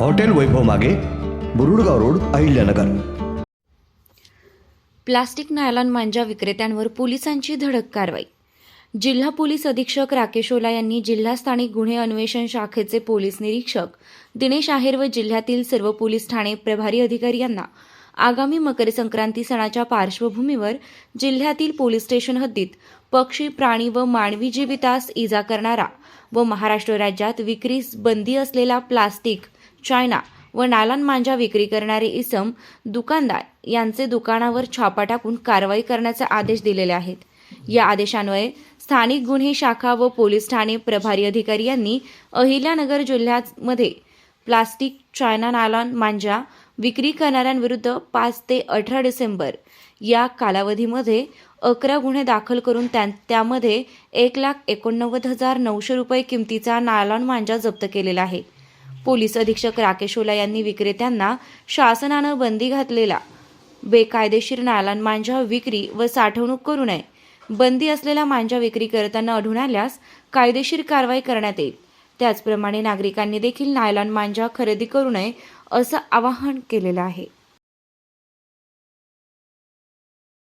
Hotel Vaibhav मागे Burudgaon road Ahilyanagar. Plastic nylon मांजा विक्रेत्यांवर पोलिसांची धडक कारवाई. जिल्हा पोलीस अधीक्षक राकेश ओला यांनी जिल्हा स्थानिक गुन्हे अन्वेषण शाखेचे पोलीस निरीक्षक दिनेश आहेर व जिल्ह्यातील सर्व पोलीस ठाणे प्रभारी अधिकारी यांना आगामी मकर संक्रांती सणाच्या पार्श्वभूमीवर जिल्ह्यातील पोलीस स्टेशन हद्दीत पक्षी प्राणी व मानवी जीवितास इजा करणारा व महाराष्ट्र राज्यात विक्रीस बंदी असलेला प्लास्टिक चायना व नालान मांजा विक्री करणारे इसम दुकानदार यांचे दुकानावर छापा टाकून कारवाई करण्याचे आदेश दिलेले आहेत. या आदेशान्वये स्थानिक गुन्हे शाखा व पोलीस ठाणे प्रभारी अधिकारी यांनी अहिल्यानगर जिल्ह्यामध्ये प्लास्टिक चायना नालान मांजा विक्री करणाऱ्यांविरुद्ध पाच ते अठरा डिसेंबर या कालावधीमध्ये अकरा गुन्हे दाखल करून त्या त्यामध्ये एक लाख एकोणनव्वद हजार नऊशे रुपये किमतीचा नालान मांजा जप्त केलेला आहे. पोलीस अधीक्षक राकेश ओला यांनी विक्रेत्यांना शासनानं बंदी घातलेला. बेकायदेशीर नायलॉन मांजा विक्री व साठवणूक करू नये. बंदी असलेला मांजा विक्री करताना आढळून आल्यास कायदेशीर कारवाई करण्यात येईल. त्याचप्रमाणे नागरिकांनी देखील नायलॉन मांजा खरेदी करू नये असं आवाहन केलेलं आहे.